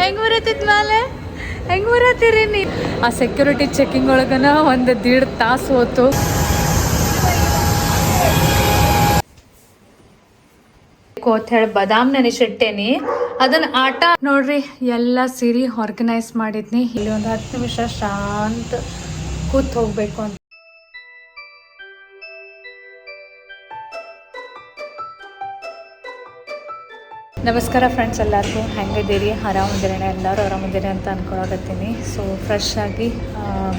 ಹೆಂಗ್ ಬರತ್ತಿದ್ ಮೇಲೆ? ಹೆಂಗ್ ಬರತ್ತೀರಿ ನೀ? ಆ ಸೆಕ್ಯೂರಿಟಿ ಚೆಕಿಂಗ್ ಒಳಗನ ಒಂದು ದೀಡ್ ತಾಸು ಹೋತು. ಅಂತ ಹೇಳಿ ಬದಾಮ್ ನೆನೆಸಿಟ್ಟೇನಿ. ಅದನ್ನ ಆಟ ನೋಡ್ರಿ, ಎಲ್ಲ ಸೀರಿ ಆರ್ಗನೈಸ್ ಮಾಡಿದ್ನಿ. ಇಲ್ಲಿ ಒಂದು ಹತ್ತು ನಿಮಿಷ ಶಾಂತ ಕೂತ್ ಹೋಗ್ಬೇಕು ಅಂತ. ನಮಸ್ಕಾರ ಫ್ರೆಂಡ್ಸ್ ಎಲ್ಲರಿಗೂ. ಹೆಂಗಿದ್ದೀರಿ? ಆರಾಮದಿರಿ ಎಲ್ಲರೂ ಆರಾಮದಿರಿ ಅಂತ ಅಂದ್ಕೊಳಕತ್ತೀನಿ ಸೊ ಫ್ರೆಶ್ ಆಗಿ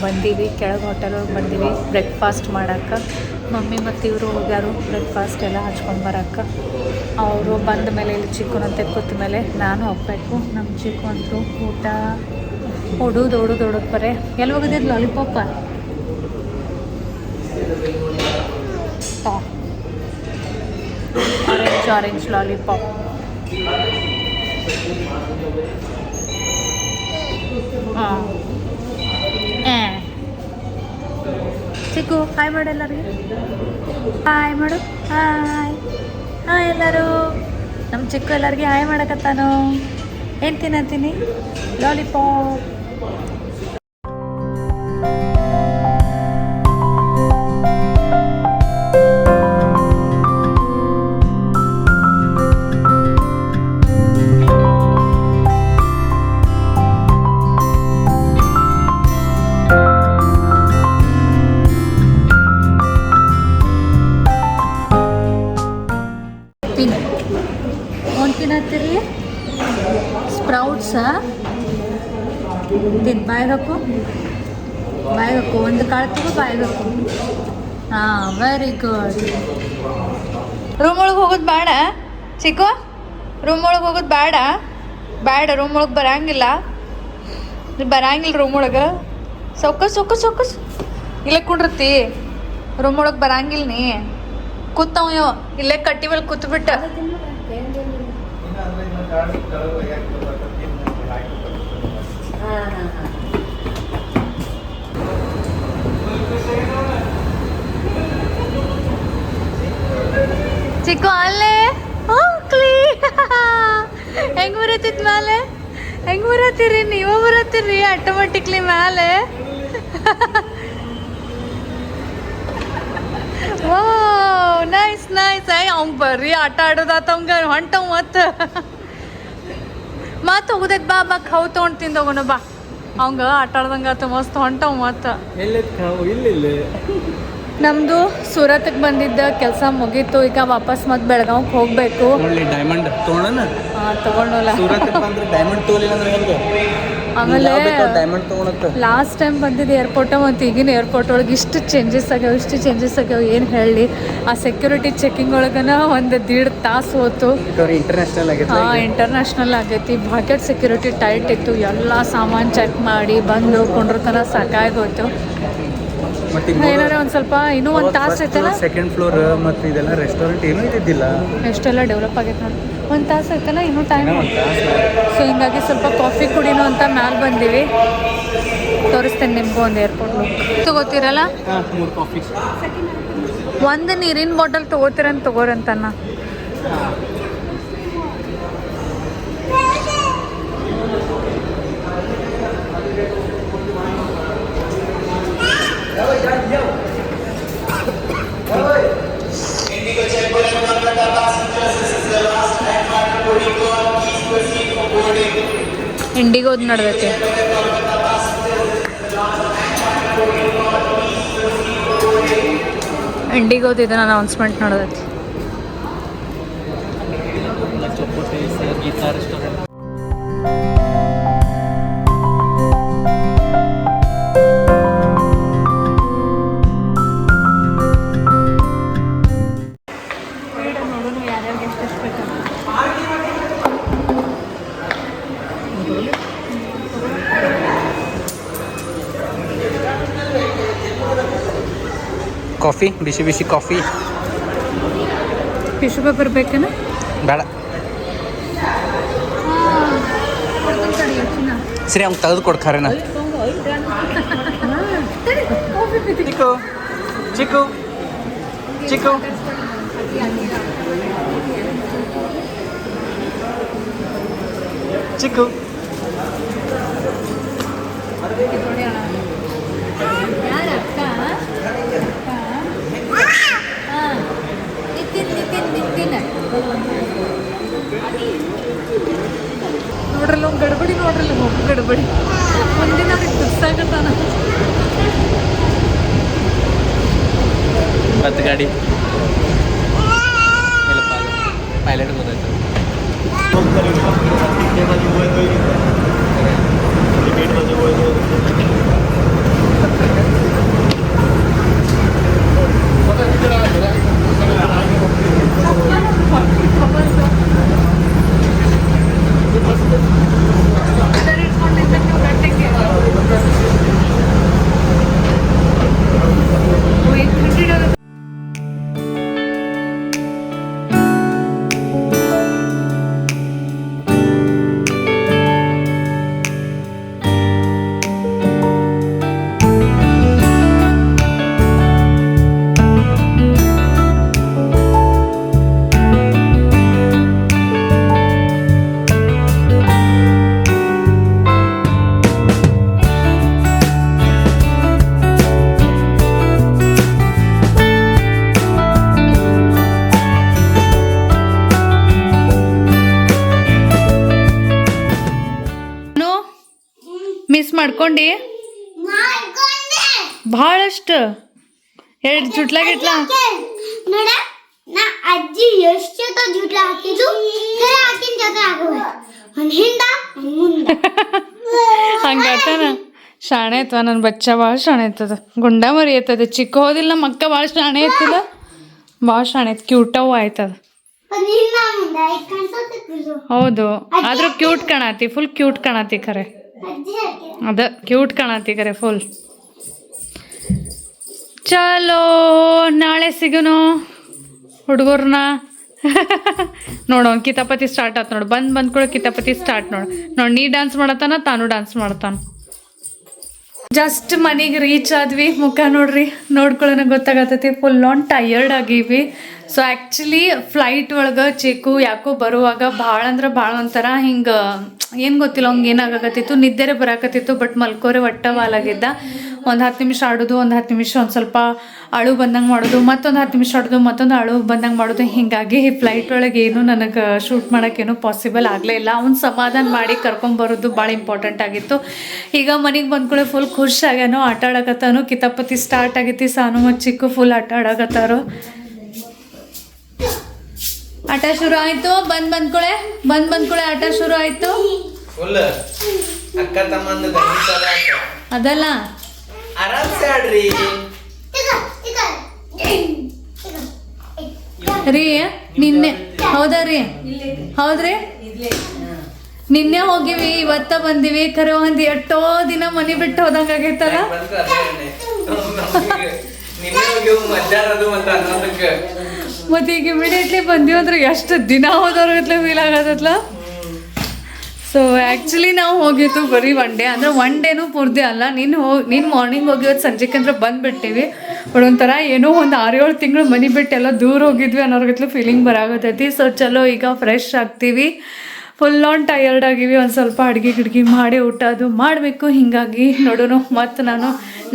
ಬಂದೀವಿ. ಕೆಳಗೆ ಹೋಟೆಲ್ ಒಳಗೆ ಬಂದೀವಿ. ಬ್ರೇಕ್ಫಾಸ್ಟ್ ಮಾಡೋಕ್ಕೆ. ಮಮ್ಮಿ ಮತ್ತು ಇವರು ಹೋಗ್ಯಾರು. ಬ್ರೇಕ್ಫಾಸ್ಟ್ ಎಲ್ಲ ಹಚ್ಕೊಂಡು ಬರಕ್ಕೆ. ಅವರು ಬಂದ ಮೇಲೆ, ಇಲ್ಲಿ ಚಿಕ್ಕನಂತೆ ಕೂತ ಮೇಲೆ ನಾನು ಹೋಗಬೇಕು. ನಮ್ಮ ಚಿಕ್ಕು ಅಂತೂ ಊಟ ಹೊಡೋದು ಹೊಡೋದು ಹೊಡೋದು ಬರೇ. ಎಲ್ಲಿ ಹೋಗಿದ್ದು ಲಾಲಿಪಾಪ ಆರೆಂಜ್ ಆರೆಂಜ್ ಲಾಲಿಪಾಪ್ ಹಾಂ. ಚಿಕ್ಕು, ಹಾಯ್ ಮಾಡು ಎಲ್ಲರಿಗೆ. ಹಾಯ್ ಮಾಡು. ಹಾಯ್. ಹಾಯ್ ಎಲ್ಲರೂ. ನಮ್ಮ ಚಿಕ್ಕು ಎಲ್ಲರಿಗೆ ಹಾಯ್ ಮಾಡಕತ್ತಾನು. ಏನು ತಿನ್ನತ್ತೀನಿ? ಲಾಲಿಪಾಪ್. ಸ್ಪ್ರೌಟ್ಸ ತಿನ್ ಬಾಯ್ಬೇಕು ಬಾಯ್ಬೇಕು ಒಂದು ಕಾಳು ತಗೋ ಬಾಯಿಗೆ ಹಾಕು ಹಾಂ ವೆರಿ ಗುಡ್ ರೂಮ್ ಒಳಗೆ ಹೋಗೋದು ಬೇಡ. ಚಿಕ್ಕು ರೂಮ್ ಒಳಗೆ ಹೋಗೋದು ಬೇಡ. ಬೇಡ ರೂಮ್ ಒಳಗೆ ಬರಂಗಿಲ್ಲ. ಬರಂಗಿಲ್ಲ ರೂಮ್ ಒಳಗೆ. ಸೊಕ್ಕಸ್ ಸೊಕ್ಕಸ್ ಸೊಕ್ಕಸ್ ಇಲ್ಲೇ ಕುಂಡಿರ್ತಿ. ರೂಮ್ ಒಳಗೆ ಬರಂಗಿಲ್ಲ ನೀ. ಕೂತಾವ ಇಲ್ಲೇ ಕಟ್ಟಿ ಮೇಲೆ ಕೂತ್ಬಿಟ್ಟ. ಚಿಕ್ಕು ಅಲ್ಲೇ? ಹೋಗ್ಲಿ ಹೆಂಗ್ ಬರತ್ತಿದ್ ಮೇಲೆ ಹೆಂಗ್ ಬರತ್ತೀರಿ ನೀವು? ಬರತ್ತೀರಿ? ಆಟೋಮೆಟಿಕ್ಲಿ ಮೇಲೆ ಓ ನೈಸ್ ನೈಸ್ ಐ ಅವ್ನ್ ಬರ್ರಿ ಆಟ ಆಡೋದಾತ ಅವಂಗ ಹೊಂಟವ್ ಮತ್ತ. ಮತ್ ಹೋಗುದೈತ್ ಬಾ ಬಾ ಖಾವ್ ತಗೊಂಡ್ ತಿಂದೋಗೋಣ ಬಾ. ಅವಂಗ ಆಟ ಆಡ್ದಂಗಾತ ಮಸ್ತ್ ಹೊಂಟವ್ ಮತ್ತ. ಇಲ್ಲಿ ನಮ್ದು ಸೂರತ್ಗೆ ಬಂದಿದ್ದ ಕೆಲಸ ಮುಗೀತು ಈಗ ವಾಪಸ್ ಮತ್ತೆ ಬೆಳಗಾವ್ಗೆ ಹೋಗ್ಬೇಕು. ಡೈಮಂಡ್ ತೊಗೊಳನ ತಗೊಂಡಲ್ಲ ಡೈಮಂಡ್ ತಗೋಲಿಲ್ಲ ಅಂದ್ರೆ ಆಮೇಲೆ ಲಾಸ್ಟ್ ಟೈಮ್ ಬಂದಿದ್ದು ಏರ್ಪೋರ್ಟ ಮತ್ತು ಈಗಿನ ಏರ್ಪೋರ್ಟ್ ಒಳಗೆ ಇಷ್ಟು ಚೇಂಜಸ್ ಆಗ್ಯಾವ ಇಷ್ಟು ಚೇಂಜಸ್ ಆಗ್ಯಾವ ಏನು ಹೇಳಿ? ಆ ಸೆಕ್ಯೂರಿಟಿ ಚೆಕಿಂಗ್ ಒಳಗನ ಒಂದು ದೀಡ್ ತಾಸು ಹೋತು. ಇಂಟರ್ನ್ಯಾಷನಲ್ ಆಗೈತಿ ಹಾಂ ಇಂಟರ್ನ್ಯಾಷನಲ್ ಆಗೈತಿ. ಬಾಕೆಟ್ ಸೆಕ್ಯೂರಿಟಿ ಟೈಟ್ ಇತ್ತು. ಎಲ್ಲ ಸಾಮಾನು ಚೆಕ್ ಮಾಡಿ ಬಂದು ಕೊಂಡ್ರತನ ಸಾಕಾಗೋಯ್ತು ಏನಾರ ಒಂದು ಸ್ವಲ್ಪ ಇನ್ನೂ ಒಂದು ತಾಸು ಐತಲ್ಲ? ಸೆಕೆಂಡ್ ಫ್ಲೋರ್ ಮತ್ತು ಇದೆಲ್ಲ ರೆಸ್ಟೋರೆಂಟ್ ಏನೂ ಇದ್ದಿದ್ದಿಲ್ಲ. ಎಷ್ಟೆಲ್ಲ ಡೆವಲಪ್ ಆಗೈತೆ ನೋಡಿ. ಒಂದು ತಾಸು ಐತಲ್ಲ ಇನ್ನೂ ಟೈಮ್ ಸೊ ಹಿಂಗಾಗಿ ಸ್ವಲ್ಪ ಅಂತ ಮ್ಯಾಲೆ ಬಂದೀವಿ. ತೋರಿಸ್ತೇನೆ ನಿಮಗೂ ಒಂದು ಏರ್ಪೋರ್ಟ್ ಕಾಫಿ ಒಂದು ನೀರಿನ ಬಾಟಲ್ ತಗೋತೀರಂತ ತಗೋರಂತನ್ನ ಇಂಡಿಗೋದ್ ನಡ್ದೈತಿ. ಇಂಡಿಗೋದ್ ಇದನ್ನ ಅನೌನ್ಸ್ಮೆಂಟ್ ನಡೆದೈತಿ. ಕಾಫಿ ಬಿಸಿ ಬಿಸಿ ಕಾಫಿ ಟಿಶ್ಯೂ ಪೇಪರ್ ಬೇಕೇನ ಬೇಡ. ಸರಿ ಅವ್ನು ತೆಗೆದು ಕೊಡ್ತಾರೇನ ಚಿಕ್ಕು ಚಿಕ್ಕು ಚಿಕ್ಕು. ಚಿಕ್ಕು. ಯಾರ? ನೋಡ್ರಲ್ಲ ಒಂದು ಗಡ್ಬಡಿ ನೋಡ್ರಲ್ಲ ಹೋಗು ಗಡ್ಬಡಿ ಮುಂದಿನ ಕುಸ್ಸಾಗತ್ತಾನ ಮತ್ತು ಗಾಡಿ ಇಲ್ಲಪ್ಪ ಪೈಲಟ್ ಗೊತ್ತಾಯ್ತು Thank you. ಮಾಡ್ಕೊಂಡು? ಭಾಳಷ್ಟು. ಎರಡು ಜುಟ್ಲ ಗಿಟ್ಲ. ನೋಡ ನಾ ಅಜ್ಜಿ ಎಷ್ಟು ಜೊತೆ ಜುಟ್ಲ ಹಾಕಿದ್ದು ಖರೆ ಹಾಕಿನ ಜೊತೆ ಆಗುವ ಅವ್ನ ಹಿಂದ ಅವ್ನ್ ಮುಂದ. ಹಂಗಾತನ ಶಾಣೆ ಐತವ ನನ್ನ ಬಚ್ಚ ಭಾಳ ಶಾಣೆ ಐತದ ಗುಂಡ ಮರಿ ಐತದ ಚಿಕ್ಕ ಹೋದಿಲ್ಲ ನಮ್ಮ ಅಕ್ಕ ಭಾಳ ಶಾಣೆ ಐತದ ಭಾಳ ಶಾಣೆ ಐತಿ ಕ್ಯೂಟವು ಆಯ್ತದ. ಅವ್ನ್ ಹಿಂದ ಮುಂದ ಈಗ ಕಾಣಿಸೋದು ಹೌದು. ಆದ್ರೂ ಕ್ಯೂಟ್ ಕಾಣತಿ ಫುಲ್ ಕ್ಯೂಟ್ ಕಾಣತಿ ಖರೆ ಅಜ್ಜಿ ಹಾಕಿದ ಅದ ಕ್ಯೂಟ್ ಕಾಣತಿ ಖರೆ ಫುಲ್ ಚಲೋ, ನಾಳೆ ಸಿಗನು ಹುಡುಗರ್ನ. ನೋಡು ಕಿತಾಪತಿ ಸ್ಟಾರ್ಟ್ ಆತ್ ನೋಡು. ಬಂದು ಬಂದ್ ಕೂಡ ಕಿತಾಪತಿ ಸ್ಟಾರ್ಟ್ ನೋಡು. ನೋಡಿ, ನೀ ಡ್ಯಾನ್ಸ್ ಮಾಡತ್ತಾನ, ತಾನು ಡ್ಯಾನ್ಸ್ ಮಾಡ್ತಾನ. ಜಸ್ಟ್ ಮನೆಗೆ ರೀಚ್ ಆದ್ವಿ. ಮುಖ ನೋಡ್ರಿ, ನೋಡ್ಕೊಳ್ಳೋಣ ಗೊತ್ತಾಗತ್ತೈತಿ. ಫುಲ್ ಆನ್ ಟಯರ್ಡ್ ಆಗೀವಿ ಸೊ ಆ್ಯಕ್ಚುಲಿ ಫ್ಲೈಟ್ ಒಳಗೆ ಚಿಕ್ಕು ಯಾಕೋ ಬರುವಾಗ ಭಾಳ ಅಂದ್ರೆ ಭಾಳ ಒಂಥರ ಹಿಂಗೆ, ಏನು ಗೊತ್ತಿಲ್ಲ ಅವ್ನಿಗೆ ಏನಾಗಕತ್ತಿತ್ತು, ನಿದ್ದೆರೆ ಬರಾಕತ್ತಿತ್ತು ಬಟ್ ಮಲ್ಕೋರೆ ಒಟ್ಟ ವಾಲಾಗಿದ್ದ. ಒಂದು ಹತ್ತು ನಿಮಿಷ ಆಡೋದು, ಒಂದು ಹತ್ತು ನಿಮಿಷ ಒಂದು ಸ್ವಲ್ಪ ಅಳು ಬಂದಂಗೆ ಮಾಡೋದು, ಮತ್ತೊಂದು ಹತ್ತು ನಿಮಿಷ ಆಡೋದು, ಮತ್ತೊಂದು ಅಳು ಬಂದಂಗೆ ಮಾಡೋದು, ಹೀಗಾಗಿ ಫ್ಲೈಟ್ ಒಳಗೆ ಏನು ನನಗೆ ಶೂಟ್ ಮಾಡೋಕ್ಕೇನು ಪಾಸಿಬಲ್ ಆಗಲೇ ಇಲ್ಲ. ಅವ್ನು ಸಮಾಧಾನ ಮಾಡಿ ಕರ್ಕೊಂಬರೋದು ಭಾಳ ಇಂಪಾರ್ಟೆಂಟ್ ಆಗಿತ್ತು. ಈಗ ಮನೆಗೆ ಬಂದ್ಕೊಳ್ಳೆ ಫುಲ್ ಖುಷಿ ಆಗ್ಯಾನೋ ಆಟ ಆಡಕತ್ತಾನು ಕಿತಾಪತಿ ಸ್ಟಾರ್ಟ್ ಆಗೈತಿ, ಸಾನು ಮತ್ತು ಚಿಕ್ಕು ಫುಲ್ ಆಟ ಆಡಕತ್ತಾರೋ ಆಟ ಶುರು ಆಯ್ತು. ಬಂದ್ ಬಂದ್ಕೊಳೆ ಬಂದ್ ಬಂದ್ಕೊಳೆ ಆಟ ಶುರು ಆಯ್ತು. ಅದಲ್ಲ. ರೀ ನಿನ್ನೆ ಹೌದಾ ರೀ? ಹೌದ್ರಿ? ನಿನ್ನೆ ಹೋಗಿವಿ ಇವತ್ತ ಬಂದಿವಿ. ಕರೋ ಒಂದ್ ಎಷ್ಟೋ ದಿನ ಮನಿ ಬಿಟ್ಟು ಹೋದಂಗ ಆಗೈತಲ್ಲ? ಮತ್ತೆ ಈಗ ಇಮಿಡಿಯೇಟ್ಲಿ ಬಂದಿವ ಎಷ್ಟು ದಿನ ಹೋದವ್ರ ಫೀಲ್ ಆಗತ್ತಲ್ಲ ಸೊ ಆ್ಯಕ್ಚುಲಿ ನಾವು ಹೋಗಿತ್ತು ಬರೀ ಒನ್ ಡೇ ಅಂದ್ರೆ ಒನ್ ಡೇನೂ ಪೂರ್ತಿ ಅಲ್ಲ. ನೀನು ಹೋಗಿ ನೀನು ಮಾರ್ನಿಂಗ್ ಹೋಗಿವತ್ತು ಸಂಜೆಗೆ ಅಂದ್ರೆ ಬಂದುಬಿಟ್ಟಿವಿ. ಬಟ್ ಒಂಥರ ಏನೋ ಒಂದು ಆರು ಏಳು ತಿಂಗಳು ಮನೆ ಬಿಟ್ಟು ಎಲ್ಲ ದೂರ ಹೋಗಿದ್ವಿ ಅನ್ನೋರ್ಗತ್ಲು ಫೀಲಿಂಗ್ ಬರಾಗತ್ತೈತಿ ಸೊ ಚಲೋ ಈಗ ಫ್ರೆಶ್ ಆಗ್ತೀವಿ. ಫುಲ್ ಆನ್ ಟಯರ್ಡ್ ಆಗಿವಿ, ಒಂದು ಸ್ವಲ್ಪ ಅಡುಗೆ ಗಿಡ್ಗೆ ಮಾಡಿ ಊಟ ಅದು ಮಾಡಬೇಕು, ಹೀಗಾಗಿ ನೋಡೋಣ ಮತ್ತು ನಾನು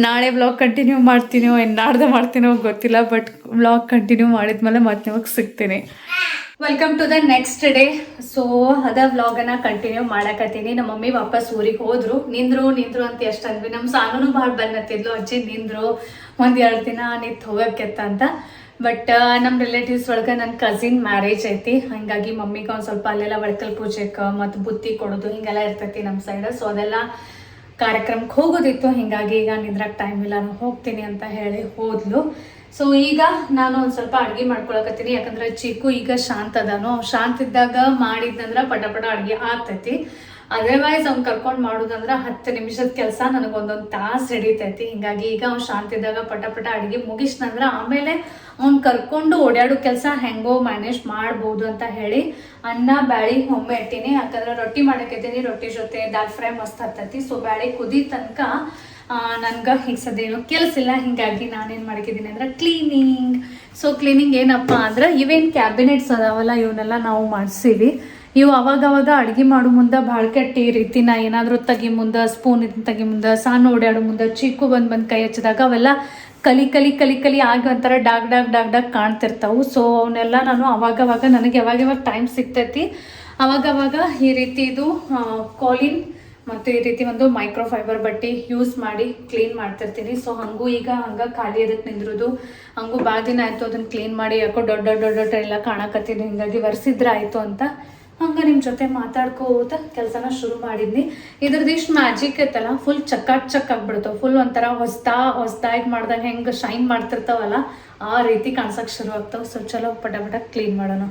ನಾಳೆ ವ್ಲಾಗ್ ಕಂಟಿನ್ಯೂ ಮಾಡ್ತೀನೋ ಏನು ನಾಡ್ದೆ ಮಾಡ್ತೀನೋ ಗೊತ್ತಿಲ್ಲ ಬಟ್ ವ್ಲಾಗ್ ಕಂಟಿನ್ಯೂ ಮಾಡಿದ್ಮೇಲೆ ಮತ್ತೆ ನಿಮಗೆ ಸಿಗ್ತೀನಿ. Welcome to the next day so ಅದ ವ್ಲಾಗನ್ನು ಕಂಟಿನ್ಯೂ ಮಾಡಕತ್ತೀನಿ. ನಮ್ಮ ಮಮ್ಮಿ ವಾಪಸ್ ಊರಿಗೆ ಹೋದ್ರು. ನಿಂದ್ರು ನಿಂದ್ರು ಅಂತ ಎಷ್ಟು ಅಂದ್ವಿ. ನಮ್ಮ ಸಾನೂ ಭಾಳ ಬಂದತ್ತಿದ್ಲು ಅಜ್ಜಿ ನಿಂದ್ರು, ಒಂದು ಎರಡು ದಿನ ನಿಂತು ಹೋಗಕ್ಕೆತ್ತ ಅಂತ. ಬಟ್ ನಮ್ಮ ರಿಲೇಟಿವ್ಸ್ ಒಳಗೆ ನನ್ನ ಕಸಿನ್ ಮ್ಯಾರೇಜ್ ಐತಿ. ಹಂಗಾಗಿ ಮಮ್ಮಿಗೆ ಒಂದು ಸ್ವಲ್ಪ ಅಲ್ಲೆಲ್ಲ ಒಳಕಲ್ ಪೂಜೆಗೆ ಮತ್ತು ಬುತ್ತಿ ಕೊಡೋದು ಹಿಂಗೆಲ್ಲ ಇರ್ತೈತಿ ನಮ್ಮ ಸೈಡ್ ಸೊ ಅದೆಲ್ಲ ಕಾರ್ಯಕ್ರಮಕ್ಕೆ ಹೋಗೋದಿತ್ತು. ಹಿಂಗಾಗಿ ಈಗ ನಿದ್ರಾಗ ಟೈಮ್ ಇಲ್ಲ. ನಾನು ಹೋಗ್ತೀನಿ ಅಂತ ಹೇಳಿ ಹೋದ್ಲು. ಸೊ ಈಗ ನಾನು ಒಂದು ಸ್ವಲ್ಪ ಅಡುಗೆ ಮಾಡ್ಕೊಳಕತ್ತೀನಿ. ಯಾಕಂದ್ರೆ ಚಿಕ್ಕು ಈಗ ಶಾಂತ ಅದಾನು. ಶಾಂತ ಇದ್ದಾಗ ಮಾಡಿದ್ನಂದ್ರ ಪಟ ಪಟ ಅಡುಗೆ ಆಗ್ತೈತಿ. ಅದರ್ವೈಸ್ ಅವ್ನು ಕರ್ಕೊಂಡು ಮಾಡೋದಂದ್ರೆ ಹತ್ತು ನಿಮಿಷದ ಕೆಲಸ ನನಗೊಂದೊಂದು ತಾಸು ಹಿಡಿತೈತಿ. ಹಿಂಗಾಗಿ ಈಗ ಅವ್ನು ಶಾಂತ ಇದ್ದಾಗ ಪಟ ಪಟ ಅಡುಗೆ ಮುಗಿಸ್ನಂದ್ರೆ ಆಮೇಲೆ ಅವ್ನು ಕರ್ಕೊಂಡು ಓಡಾಡೋ ಕೆಲಸ ಹೆಂಗೋ ಮ್ಯಾನೇಜ್ ಮಾಡ್ಬೋದು ಅಂತ ಹೇಳಿ ಅನ್ನ, ಬ್ಯಾಳಿ, ಒಮ್ಮೆ ಇಟ್ಟಿನಿ ಯಾಕಂದ್ರೆ ರೊಟ್ಟಿ ಮಾಡಕತ್ತೀನಿ ರೊಟ್ಟಿ ಜೊತೆ ದಾಲ್ ಫ್ರೈ ಮಸ್ತ್ ಹತ್ತೈತಿ. ಸೊ ಬ್ಯಾಳಿ ಕುದಿ ತನಕ ನನ್ಗೆ ಏನೋ ಕೆಲಸ ಇಲ್ಲ. ಹಿಂಗಾಗಿ ನಾನೇನು ಮಾಡ್ಕಿದ್ದೀನಿ ಅಂದ್ರೆ ಕ್ಲೀನಿಂಗ್ ಸೊ ಕ್ಲೀನಿಂಗ್ ಏನಪ್ಪ ಅಂದ್ರೆ ಇವೇನು ಕ್ಯಾಬಿನೆಟ್ಸ್ ಅದಾವಲ್ಲ ಇವನ್ನೆಲ್ಲ ನಾವು ಮಾಡಿಸೀವಿ. ಇವು ಅವಾಗ ಅವಾಗ ಅಡುಗೆ ಮಾಡೋ ಮುಂದೆ ಭಾಳ ಕೆಟ್ಟ ಈ ರೀತಿ ನಾ ಏನಾದರೂ ತೆಗಿ ಮುಂದೆ ಸ್ಪೂನ್ ಇದನ್ನ ತೆಗಿ ಮುಂದೆ, ಸಣ್ಣ ಓಡಾಡೋ ಮುಂದೆ, ಚೀಕು ಬಂದು ಬಂದು ಕೈ ಹಚ್ಚಿದಾಗ ಅವೆಲ್ಲ ಕಲಿ ಕಲಿ ಕಲಿ ಕಲಿ ಆಗಿ ಒಂಥರ ಡಾಗ್ ಡಾಗ್ ಡಾಗ್ ಡಾಗ್ ಕಾಣ್ತಿರ್ತಾವೆ. ಸೊ ಅವನ್ನೆಲ್ಲ ನಾನು ಅವಾಗವಾಗ ಅವಾಗ ನನಗೆ ಯಾವಾಗ ಯಾವಾಗ ಟೈಮ್ ಸಿಗ್ತೈತಿ. ಅವಾಗವಾಗ ಅವಾಗ ಈ ರೀತಿ ಇದು ಕಾಲಿನ್ ಮತ್ತು ಈ ರೀತಿ ಒಂದು ಮೈಕ್ರೋ ಫೈಬರ್ ಬಟ್ಟೆ ಯೂಸ್ ಮಾಡಿ ಕ್ಲೀನ್ ಮಾಡ್ತಿರ್ತೀನಿ. ಸೊ ಹಂಗೂ ಈಗ ಹಂಗೆ ಖಾಲಿ ಅದಕ್ಕೆ ನಿಂದಿರೋದು. ಹಂಗೂ ಭಾಳ ದಿನ ಆಯಿತು ಅದನ್ನು ಕ್ಲೀನ್ ಮಾಡಿ ಯಾಕೋ ದೊಡ್ಡ ದೊಡ್ಡ ದೊಡ್ಡ ಎಲ್ಲ ಕಾಣಕತ್ತಿದ್ದು ಹಿಂಗಾಗಿ ಒರೆಸಿದ್ರೆ ಆಯಿತು ಅಂತ ಹಂಗೆ ನಿಮ್ಮ ಜೊತೆ ಮಾತಾಡ್ಕೋತ ಕೆಲಸನ ಶುರು ಮಾಡಿದ್ನಿ. ಇದ್ರದ್ದು ಇಷ್ಟು ಮ್ಯಾಜಿಕ್ ಐತಲ್ಲ ಫುಲ್ ಚಕ್ಕಾಟ್ ಚಕ್ ಆಗ್ಬಿಡ್ತಾವೆ. ಫುಲ್ ಒಂಥರ ಹೊಸ್ತಾ ಹೊಸ್ದಾಗಿ ಮಾಡ್ದಾಗ ಹೆಂಗೆ ಶೈನ್ ಮಾಡ್ತಿರ್ತಾವಲ್ಲ, ಆ ರೀತಿ ಕಾಣ್ಸಕ್ಕೆ ಶುರು ಆಗ್ತಾವೆ. ಸೊ ಚಲೋ ಪಟ ಪಟ ಕ್ಲೀನ್ ಮಾಡೋಣ.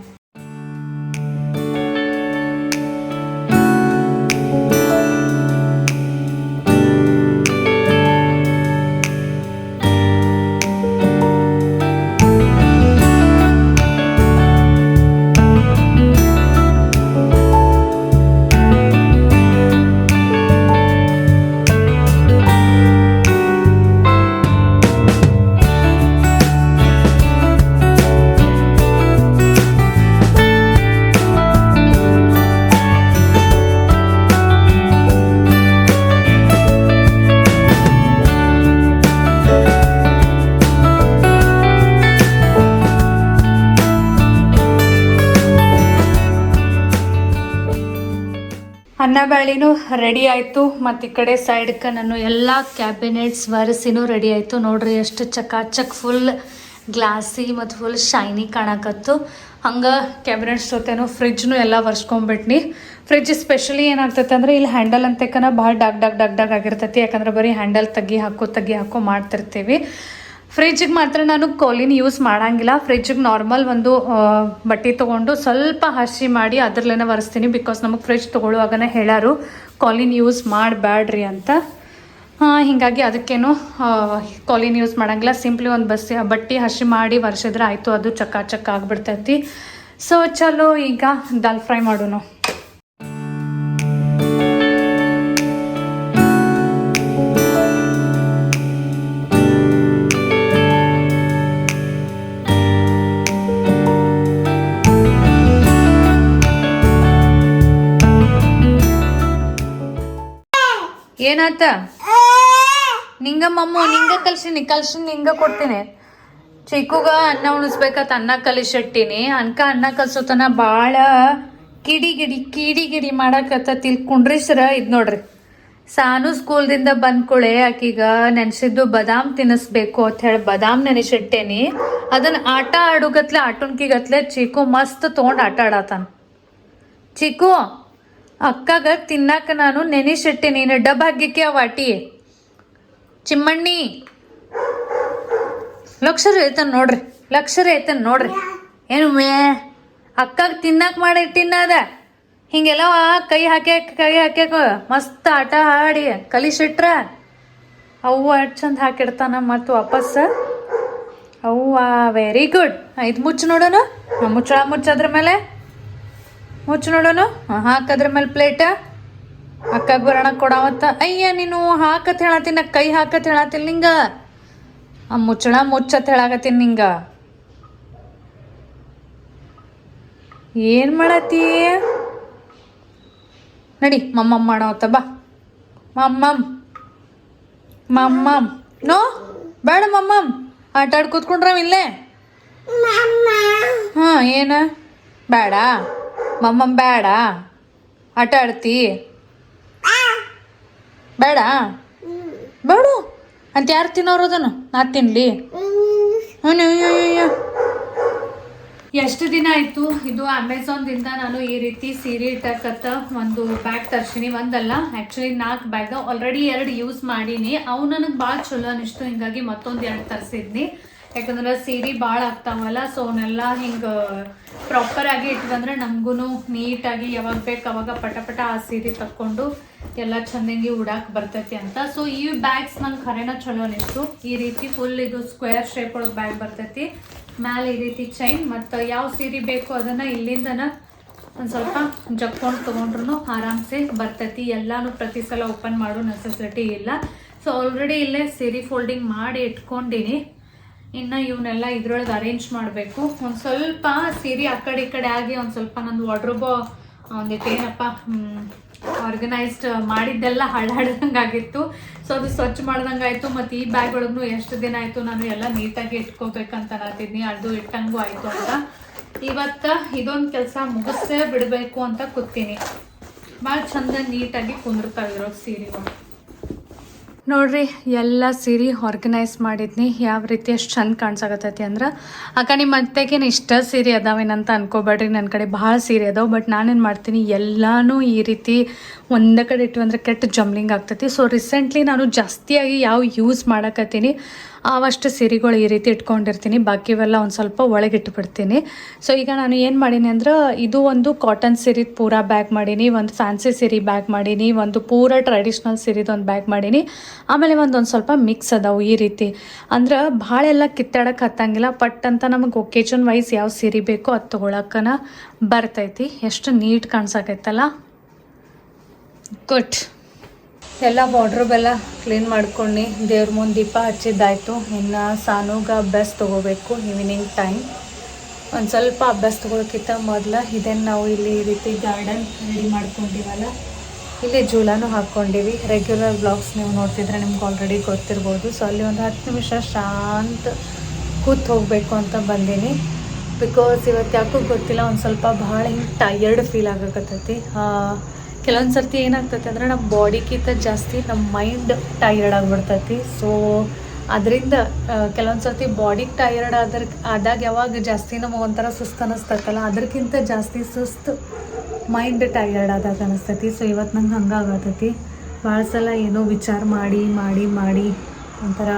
ಬ್ಯಾಳಿನೂ ರೆಡಿ ಆಯಿತು, ಮತ್ತು ಈ ಕಡೆ ಸೈಡ್ಗೆ ನಾನು ಎಲ್ಲ ಕ್ಯಾಬಿನೆಟ್ಸ್ ಒರೆಸಿನೂ ರೆಡಿ ಆಯಿತು. ನೋಡ್ರಿ ಎಷ್ಟು ಚಕಾಚಕ್ ಫುಲ್ ಗ್ಲಾಸಿ ಮತ್ತು ಫುಲ್ ಶೈನಿ ಕಾಣಕತ್ತು. ಹಂಗೆ ಕ್ಯಾಬಿನೆಟ್ಸ್ ಜೊತೆನೂ ಫ್ರಿಜ್ನು ಎಲ್ಲ ಒರೆಸ್ಕೊಂಬಿಟ್ನಿ. ಫ್ರಿಜ್ ಸ್ಪೆಷಲಿ ಏನಾಗ್ತೈತೆ ಅಂದರೆ ಇಲ್ಲಿ ಹ್ಯಾಂಡಲ್ ಅಂತಕನ ಭಾಳ ಡಾಗ್ ಡಾಗ್ ಡಾಗ್ ಡಾಗ್ ಆಗಿರ್ತೈತಿ. ಯಾಕಂದ್ರೆ ಬರೀ ಹ್ಯಾಂಡಲ್ ತಗ್ಗಿ ಹಾಕೋ ತಗ್ಗಿ ಹಾಕೋ ಮಾಡ್ತಿರ್ತೀವಿ. ಫ್ರಿಜ್ಗೆ ಮಾತ್ರ ನಾನು ಕೋಲಿನ ಯೂಸ್ ಮಾಡಂಗಿಲ್ಲ. ಫ್ರಿಜ್ಗೆ ನಾರ್ಮಲ್ ಒಂದು ಬಟ್ಟೆ ತೊಗೊಂಡು ಸ್ವಲ್ಪ ಹಸಿ ಮಾಡಿ ಅದ್ರಲ್ಲೇನೆ ಒರೆಸ್ತೀನಿ ಬಿಕಾಸ್ ನಮಗೆ ಫ್ರಿಜ್ ತೊಗೊಳ್ಳುವಾಗನೇ ಹೇಳಾರು ಕಾಲಿನ್ ಯೂಸ್ ಮಾಡಬೇಡ್ರಿ ಅಂತ. ಹೀಗಾಗಿ ಅದಕ್ಕೇನು ಕಾಲಿನ್ ಯೂಸ್ ಮಾಡಂಗಿಲ್ಲ. ಸಿಂಪ್ಲಿ ಒಂದು ಬಸ್ ಬಟ್ಟೆ ಹಸಿ ಮಾಡಿ ಒರೆಸಿದ್ರೆ ಆಯಿತು, ಅದು ಚಕ್ಕ ಚಕ್ಕ ಆಗಿಬಿಡ್ತೈತಿ ಸೊ ಚಲೋ ಈಗ ದಾಲ್ ಫ್ರೈ ಮಾಡೋಣ ಏನಾತ? ನಿಂಗ ಮಮ್ಮು ನಿಂಗ ಕಲ್ಸಿನಿ ಕಲ್ಸಿನಿ ನಿಂಗ ಕೊಡ್ತೀನಿ. ಚಿಕ್ಕುಗ ಅನ್ನ ಉಣಿಸ್ಬೇಕತ್ ಅನ್ನ ಕಲಿಸಿಟ್ಟಿನಿ. ಅನ್ಕ ಅನ್ನ ಕಲ್ಸೋತನ ಭಾಳ ಕಿಡಿ ಗಿಡಿ ಕಿಡಿ ಗಿಡಿ ಮಾಡಕತ್ತ ತಿಳ್ಕೊಂಡ್ರಿ ಕುಂಡ್ರಿಸ್ರ ಇದು ನೋಡ್ರಿ. ಸಾನು ಸ್ಕೂಲ್ದಿಂದ ಬಂದ್ಕೊಳೆ ಆಕೀಗ ನೆನ್ಸಿದ್ದು ಬದಾಮ್ ತಿನ್ನಿಸ್ಬೇಕು ಅಂತ ಹೇಳಿ ಬದಾಮ್ ನೆನೆಸಿಟ್ಟೇನಿ. ಅದನ್ನ ಆಟ ಆಡುಗತ್ಲೆ, ಆಟುಣ್ಕಿಗತ್ಲೆ ಚಿಕ್ಕು ಮಸ್ತ್ ತೊಗೊಂಡು ಆಟ ಆಡತಾನ. ಚಿಕ್ಕು ಅಕ್ಕಗ ತಿನ್ನಾಕ ನಾನು ನೆನೆಸಿಟ್ಟೆ, ನೀನು ಡಬ್ ಹಾಕಿಕ್ಕೆ ಆ ವಾಟಿ ಚಿಮ್ಮಣ್ಣಿ! ಲಕ್ಷರ ಐತನ್ ನೋಡ್ರಿ, ಲಕ್ಷರ ಐತನ್ ನೋಡ್ರಿ. ಏನು ಮೇ, ಅಕ್ಕಾಗ ತಿನ್ನಾಕ ಮಾಡಿಟ್ಟಿನ ಅದ? ಹಿಂಗೆಲ್ಲ ಕೈ ಹಾಕ್ಯಾಕ ಕೈ ಹಾಕ್ಯಾಕ ಮಸ್ತ್ ಆಟ ಆಡಿ ಕಲಿಸಿಟ್ರ? ಅವ್ವ ಅಷ್ಟು ಚಂದ ಹಾಕಿಡ್ತಾನ ಮತ್ತು ವಾಪಸ್? ಅವ್ವ ವೆರಿ ಗುಡ್ ಇದು ಮುಚ್ಚು ನೋಡೋಣ, ಮುಚ್ಚಳ ಮುಚ್ಚದ್ರ ಮೇಲೆ. ಮುಚ್ಚು ನೋಡೋನು? ಹಾಕದ್ರ ಮೇಲೆ ಪ್ಲೇಟ ಅಕ್ಕಾಗ ಬರೋಣ ಕೊಡಾವತ್ತ ಅಯ್ಯ ನೀನು ಹಾಕತ್ ಹೇಳತ್ತೀನಿ ಕೈ ಹಾಕತ್ ಹೇಳತ್ತಿಲ್ಲ ನಿಂಗ. ಆ ಮುಚ್ಚಳ ಮುಚ್ಚತ್ ಹೇಳಾಕತ್ತೀನಿ ನಿಂಗ. ಏನ್ ಮಾಡತ್ತೀ? ನಡಿ ಮಮ್ಮಮ್ಮ ಮಾಡವತ್ತ ಬಾ. ಮಮ್ಮಮ್. ಮಮ್ಮಮ್. ನೋ ಬೇಡ ಮಮ್ಮಮ್. ಆಟ ಆಡ್ ಕೂತ್ಕೊಂಡ್ರವ ಇಲ್ಲೇ? ಹಾಂ ಏನ? ಬೇಡ. ಮಮ್ಮಮ್ ಬೇಡ. ಆಟ ಆಡ್ತಿ. ಬೇಡ? ಬೇಡ. ಅಂತ ಯಾರು ತಿನ್ನೋರು ಅದನ್ನು? ನಾ ತಿನ್ಲಿ. ಎಷ್ಟು ದಿನ ಆಯಿತು? ಇದು ಅಮೆಝಾನ್ದಿಂದ ನಾನು ಈ ರೀತಿ ಸೀರೆ ಇಟ್ಟಕ್ಕತ್ತ ಒಂದು ಬ್ಯಾಗ್ ತರ್ಸಿನಿ. ಒಂದಲ್ಲ ಆ್ಯಕ್ಚುಲಿ ನಾಲ್ಕು ಬ್ಯಾಗ್ ಆಲ್ರೆಡಿ ಎರಡು ಯೂಸ್ ಮಾಡೀನಿ. ಅವು ನನಗೆ ಭಾಳ ಚಲೋ ಅನಿಸ್ತು. ಹಿಂಗಾಗಿ ಮತ್ತೊಂದು ಎರಡು ತರಿಸಿದ್ನಿ. ಯಾಕಂದ್ರೆ ಸೀರೆ ಭಾಳ ಆಗ್ತಾವಲ್ಲ ಸೊ ಅವನ್ನೆಲ್ಲ ಹಿಂಗೆ ಪ್ರಾಪರ್ ಆಗಿ ಇಟ್ಕೊಂಡ್ರೆ ನಮಗೂ ನೀಟಾಗಿ ಯಾವಾಗ ಬೇಕು ಅವಾಗ ಪಟ ಪಟ ಆ ಸೀರೆ ತಕ್ಕೊಂಡು ಎಲ್ಲ ಚಂದಂಗಿ ಉಡಾಕ್ ಬರ್ತೈತಿ ಅಂತ. ಸೊ ಈ ಬ್ಯಾಗ್ಸ್ ನಂಗೆ ಖರೇನ ಚಲೋ ಅನಿಸ್ತು. ಈ ರೀತಿ ಫುಲ್ ಇದು ಸ್ಕ್ವೇರ್ ಶೇಪ್ ಒಳಗೆ ಬ್ಯಾಗ್ ಬರ್ತೈತಿ. ಮ್ಯಾಲೆ ಈ ರೀತಿ ಚೈನ್ ಮತ್ತು ಯಾವ ಸೀರೆ ಬೇಕು ಅದನ್ನು ಇಲ್ಲಿಂದನ ಒಂದು ಸ್ವಲ್ಪ ಜಕ್ಕೊಂಡು ತೊಗೊಂಡ್ರು ಆರಾಮ್ಸೆ ಬರ್ತೈತಿ. ಎಲ್ಲಾನು ಪ್ರತಿ ಸಲ ಓಪನ್ ಮಾಡೋ ನೆಸೆಸಿಟಿ ಇಲ್ಲ. ಸೊ ಆಲ್ರೆಡಿ ಇಲ್ಲೇ ಸೀರೆ ಫೋಲ್ಡಿಂಗ್ ಮಾಡಿ ಇಟ್ಕೊಂಡಿನಿ. ಇನ್ನು ಇವನ್ನೆಲ್ಲ ಇದ್ರೊಳಗೆ ಅರೇಂಜ್ ಮಾಡಬೇಕು. ಒಂದು ಸ್ವಲ್ಪ ಸೀರೆ ಆ ಕಡೆ ಈ ಕಡೆ ಆಗಿ ಒಂದು ಸ್ವಲ್ಪ ನಂದು ವಾಡ್ರೋಬೋ ಒಂದಿಟ್ಟು ಏನಪ್ಪ ಆರ್ಗನೈಸ್ಡ್ ಮಾಡಿದ್ದೆಲ್ಲ ಹಳ್ಳಾಡ್ದಂಗೆ ಆಗಿತ್ತು. ಸೊ ಅದು ಸ್ವಚ್ಛ ಮಾಡ್ದಂಗೆ ಆಯಿತು. ಮತ್ತು ಈ ಬ್ಯಾಗ್ ಒಳಗೂ ಎಷ್ಟು ದಿನ ಆಯಿತು ನಾನು ಎಲ್ಲ ನೀಟಾಗಿ ಇಟ್ಕೋಬೇಕಂತ ಅನ್ನತ್ತಿದ್ನಿ ಅದು ಇಟ್ಟಂಗೂ ಆಯಿತು ಅಂತ. ಇವತ್ತು ಇದೊಂದು ಕೆಲಸ ಮುಗಿಸೇ ಬಿಡಬೇಕು ಅಂತ ಕೂತೀನಿ ಭಾಳ ಚಂದ ನೀಟಾಗಿ ಕುಂದಿರ್ತಾವಿರೋ ಸೀರೆಗಳು. ನೋಡ್ರಿ, ಎಲ್ಲ ಸೀರೆ ಆರ್ಗನೈಸ್ ಮಾಡಿದ್ನಿ. ಯಾವ ರೀತಿ ಅಷ್ಟು ಚಂದ ಕಾಣ್ಸಕತ್ತೈತಿ ಅಂದ್ರೆ, ಅಕ್ಕ ನಿಮ್ಮ ಅತ್ತೆಗೇನು ಇಷ್ಟ ಸೀರೆ ಅದಾವೇನಂತ ಅನ್ಕೋಬೇಡ್ರಿ. ನನ್ನ ಕಡೆ ಭಾಳ ಸೀರೆ ಅದಾವೆ, ಬಟ್ ನಾನೇನು ಮಾಡ್ತೀನಿ, ಎಲ್ಲಾನು ಈ ರೀತಿ ಒಂದೇ ಕಡೆ ಇಟ್ಟು ಅಂದ್ರೆ ಕೆಟ್ಟ ಜಂಬ್ಲಿಂಗ್ ಆಗ್ತೈತಿ. ಸೊ ರೀಸೆಂಟ್ಲಿ ನಾನು ಜಾಸ್ತಿಯಾಗಿ ಯಾವ ಯೂಸ್ ಮಾಡಕತ್ತೀನಿ ಅವಷ್ಟು ಸಿರಿಗಳು ಈ ರೀತಿ ಇಟ್ಕೊಂಡಿರ್ತೀನಿ. ಬಾಕಿವೆಲ್ಲ ಒಂದು ಸ್ವಲ್ಪ ಒಳಗಿಟ್ಬಿಡ್ತೀನಿ. ಸೊ ಈಗ ನಾನು ಏನು ಮಾಡೀನಿ ಅಂದ್ರೆ ಇದು ಒಂದು ಕಾಟನ್ ಸೀರೆ ಪೂರ ಬ್ಯಾಗ್ ಮಾಡೀನಿ, ಒಂದು ಫ್ಯಾನ್ಸಿ ಸೀರೆ ಬ್ಯಾಗ್ ಮಾಡೀನಿ, ಒಂದು ಪೂರ ಟ್ರೆಡಿಷ್ನಲ್ ಒಂದು ಬ್ಯಾಗ್ ಮಾಡೀನಿ. ಆಮೇಲೆ ಒಂದೊಂದು ಸ್ವಲ್ಪ ಮಿಕ್ಸ್ ಅದಾವು ಈ ರೀತಿ. ಅಂದ್ರೆ ಭಾಳ ಎಲ್ಲ ಕಿತ್ತಾಡಕ್ಕೆ ಹತ್ತಂಗಿಲ್ಲ ಪಟ್ ಅಂತ ನಮಗೆ ಒಕೇಜನ್ ವೈಸ್ ಯಾವ ಸೀರೆ ಬೇಕೋ ಅದು ತೊಗೊಳಕ್ಕನ ಬರ್ತೈತಿ. ಎಷ್ಟು ನೀಟ್ ಕಾಣ್ಸಕೈತಲ್ಲ? ಗುಡ್ ಎಲ್ಲ ಬಾರ್ಡ್ರಬೆಲ್ಲ ಕ್ಲೀನ್ ಮಾಡ್ಕೊಂಡು ದೇವ್ರ ಮುಂದೆ ದೀಪ ಹಚ್ಚಿದ್ದಾಯಿತು. ಇನ್ನು ಸಾನೂಗ ಅಭ್ಯಾಸ ತೊಗೋಬೇಕು ಈವ್ನಿಂಗ್ ಟೈಮ್ ಒಂದು ಸ್ವಲ್ಪ ಅಭ್ಯಾಸ ತೊಗೊಳಕ್ಕಿಂತ ಮೊದಲು ಇದನ್ನು ನಾವು ಇಲ್ಲಿ ಈ ರೀತಿ ಗಾರ್ಡನ್ ರೆಡಿ ಮಾಡ್ಕೊಂಡಿವಲ್ಲ, ಇಲ್ಲಿ ಜೂಲಾನು ಹಾಕ್ಕೊಂಡಿವಿ ರೆಗ್ಯುಲರ್ ಬ್ಲಾಗ್ಸ್ ನೀವು ನೋಡ್ತಿದ್ರೆ ನಿಮ್ಗೆ ಆಲ್ರೆಡಿ ಗೊತ್ತಿರ್ಬೋದು. ಸೊ ಅಲ್ಲಿ ಒಂದು ಹತ್ತು ನಿಮಿಷ ಶಾಂತ ಕೂತ್ ಹೋಗಬೇಕು ಅಂತ ಬಂದೀನಿ. ಬಿಕಾಸ್ ಇವತ್ತು ಯಾಕೋ ಗೊತ್ತಿಲ್ಲ, ಒಂದು ಸ್ವಲ್ಪ ಭಾಳ ಹಿಂಗೆ ಟಯರ್ಡ್ ಫೀಲ್ ಆಗಕತ್ತೈತಿ. ಕೆಲವೊಂದು ಸರ್ತಿ ಏನಾಗ್ತೈತೆ ಅಂದರೆ ನಮ್ಮ ಬಾಡಿಗಿಂತ ಜಾಸ್ತಿ ನಮ್ಮ ಮೈಂಡ್ ಟೈರ್ಡ್ ಆಗಿಬಿಡ್ತೈತಿ. ಸೊ ಅದರಿಂದ ಕೆಲವೊಂದು ಸರ್ತಿ ಬಾಡಿಗೆ ಟೈರ್ಡ್ ಆದ್ರ, ಆದಾಗ ಯಾವಾಗ ಜಾಸ್ತಿ ನಮಗೆ ಒಂಥರ ಸುಸ್ತು ಅನ್ನಿಸ್ತೈತಲ್ಲ ಅದಕ್ಕಿಂತ ಜಾಸ್ತಿ ಸುಸ್ತು ಮೈಂಡ್ ಟೈರ್ಡ್ ಆದಾಗ ಅನಿಸ್ತೈತಿ. ಸೊ ಇವತ್ತು ನಂಗೆ ಹಂಗೆ ಆಗತೈತಿ. ಭಾಳ ಸಲ ಏನೋ ವಿಚಾರ ಮಾಡಿ ಮಾಡಿ ಮಾಡಿ, ಒಂಥರ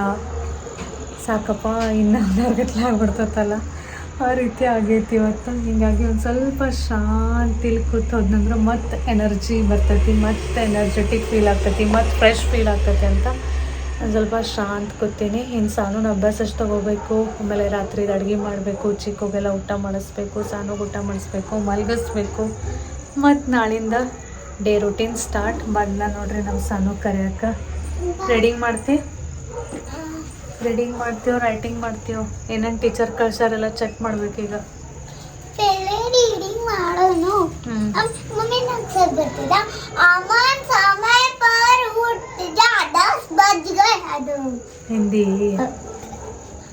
ಸಾಕಪ್ಪ, ಇನ್ನೂ ಗಟ್ಲೆ ಆಗ್ಬಿಡ್ತೈತಲ್ಲ. ಆ ರೀತಿ ಆಗೈತಿ ಇವತ್ತು. ಹೀಗಾಗಿ ಒಂದು ಸ್ವಲ್ಪ ಶಾಂತಿಲಿ ಕೂತು ಹೋದ್ನಂದ್ರೆ ಮತ್ತೆ ಎನರ್ಜಿ ಬರ್ತೈತಿ, ಮತ್ತೆ ಎನರ್ಜೆಟಿಕ್ ಫೀಲ್ ಆಗ್ತೈತಿ, ಮತ್ತೆ ಫ್ರೆಶ್ ಫೀಲ್ ಆಗ್ತೈತಿ ಅಂತ ಒಂದು ಸ್ವಲ್ಪ ಶಾಂತ ಕೂತೀನಿ. ಇನ್ನು ಸಾನು ಅಭ್ಯಾಸ ಅಷ್ಟು ತಗೋಬೇಕು. ಆಮೇಲೆ ರಾತ್ರಿ ಅಡುಗೆ ಮಾಡಬೇಕು, ಚಿಕ್ಕೋಗೆಲ್ಲ ಊಟ ಮಾಡಿಸ್ಬೇಕು, ಸಾನುಗೆ ಊಟ ಮಾಡಿಸ್ಬೇಕು, ಮಲಗಿಸ್ಬೇಕು. ಮತ್ತು ನಾಳಿಂದ ಡೇ ರೂಟೀನ್ ಸ್ಟಾರ್ಟ್ ಬಂದ ನೋಡ್ರಿ ನಮ್ಮ ಸಾನು ಕರೆಯೋಕೆ. ರೆಡಿಂಗ್ ಮಾಡ್ತಿ? ರೀಡಿಂಗ್ ಮಾಡ್ತೀವೋ ರೈಟಿಂಗ್ ಮಾಡ್ತೀವೋ ಏನೇನು ಟೀಚರ್ ಕಳ್ಸಾರೆಲ್ಲ ಚೆಕ್ ಮಾಡ್ಬೇಕೀಗ ಪೆಲೆ ರೀಡಿಂಗ್ ಮಾಡೋನು ಹ್ಞೂ ಅಮ್- ಮಮ್ಮಿ ನಂಗೆ ಸರ್ ಬರ್ತಿದ ಅಮನ್ ಸಮಯ पर उठजा दस बज गए ಅದು ಹಿಂದಿ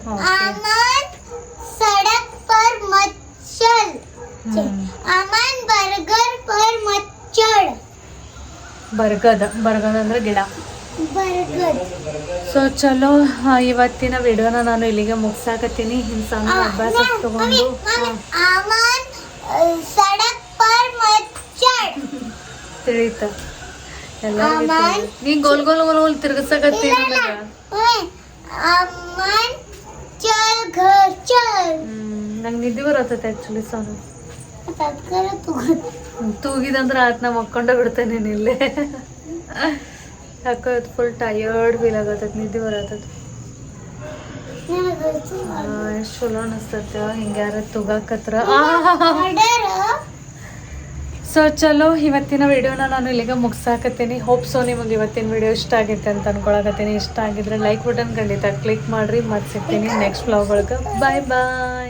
अमन सड़क पर मत चल ಹ್ಮ್. अमन बर्गर पर मत चढ़ ಬರ್ಗದ ಬರ್ಗದ ಅಂದ್ರೆ ಗಿಡ बर्गर ಸೊ ಚಲೋ ಇವತ್ತಿನ ವಿಡಿಯೋನ ನಾನು ಇಲ್ಲಿಗೆ ಮುಗಿಸಾಕತ್ತೀನಿ. ಹಿಂಸಾನ ಅಭ್ಯಾಸ ತಗೊಂಡು ತಿಳಿತ? ಎಲ್ಲ ನೀ ಗೋಲ್ ಗೋಲ್ ಗೋಲ್ ಗೋಲ್ ತಿರ್ಗಿಸಕತ್ತೀನಿ ನಂಗೆ ನಿದ್ದೆ ಬರತ್ತೈತೆ ಆ್ಯಕ್ಚುಲಿ ಸಾನು ತೂಗಿದಂದ್ರೆ ಆತ್ನ ಮಕ್ಕೊಂಡೇ ನೀನು ಇಲ್ಲೇ ಯಾಕೋ ಫುಲ್ ಟಯರ್ಡ್ ಫೀಲ್ ಆಗತ್ತೈತೆ ನಿದ್ದೆ ಬರತ್ತದ ಎಷ್ಟು ಚಲೋ ಅನಿಸ್ತೈತೆ ಹಿಂಗೆ ಯಾರ ತುಗಾಕತ್ರ. ಸೊ ಚಲೋ ಇವತ್ತಿನ ವಿಡಿಯೋನ ನಾನು ಇಲ್ಲಿಗೆ ಮುಗಿಸಾಕತ್ತೀನಿ. ಹೋಪ್ ಸೊ ನಿಮಗೆ ಇವತ್ತಿನ ವಿಡಿಯೋ ಇಷ್ಟ ಆಗೈತೆ ಅಂತ ಅನ್ಕೊಳಕತ್ತೀನಿ. ಇಷ್ಟ ಆಗಿದ್ರೆ ಲೈಕ್ ಬಟನ್ ಖಂಡಿತ ಕ್ಲಿಕ್ ಮಾಡಿರಿ. ಮತ್ತೆ ಸಿಗ್ತೀನಿ ನೆಕ್ಸ್ಟ್ ಬ್ಲಾಗ್ ಒಳಗೆ. ಬಾಯ್ ಬಾಯ್